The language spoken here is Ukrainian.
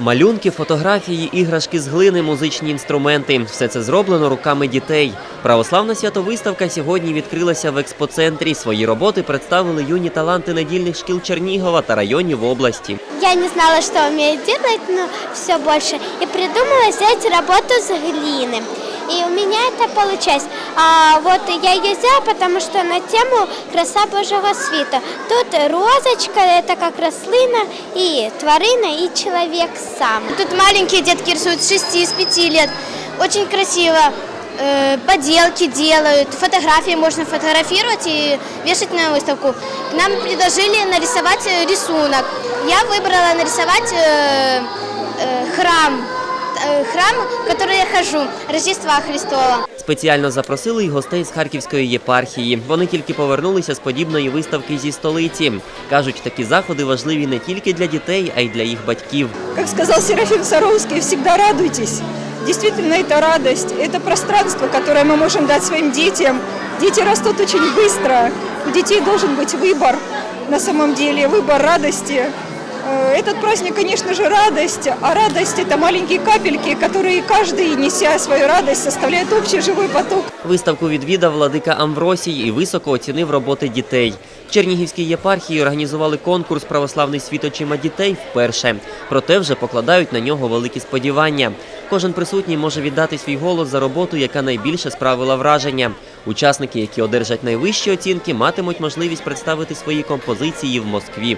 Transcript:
Малюнки, фотографії, іграшки з глини, музичні інструменти все це зроблено руками дітей. Православна святовиставка сьогодні відкрилася в експоцентрі. Свої роботи представили юні таланти недільних шкіл Чернігова та районів області. Я не знала, що умею робити, але все більше. І придумала сделать роботу з глины. И у меня это получилось. А вот я ее сделала, потому что на тему краса Божьего света. Тут розочка, это как рослина, и тварина, и человек сам. Тут маленькие детки рисуют с 6 с 5 лет. Очень красиво. Э, Поделки делают, фотографии можно фотографировать и вешать на выставку. Нам предложили нарисовать э, рисунок. Я выбрала нарисовать э, э, храм, э, храм, в который я хожу, Рождества Христова. Спеціально запросили й гостей з Харківської єпархії. Вони тільки повернулися з подібної виставки зі столиці. кажуть, такі заходи важливі не тільки для дітей, а й для їх батьків. Как сказал Серафим Саровский, всегда радуйтесь. Действительно, это радость, это пространство, которое мы можем дать своим детям. Дети растут очень быстро, у детей должен быть выбор на самом деле, выбор радости. Э, Этот праздник, конечно же, радость, а радость – это маленькие капельки, которые каждый, неся свою радость, составляет общий живой поток. Виставку відвідав владика Амвросій і високо оцінив роботи дітей. В Чернігівській єпархії організували конкурс Православний світ очима дітей вперше. Проте вже покладають на нього великі сподівання. Кожен присутній може віддати свій голос за роботу, яка найбільше справила враження. Учасники, які одержать найвищі оцінки, матимуть можливість представити свої композиції в Москві.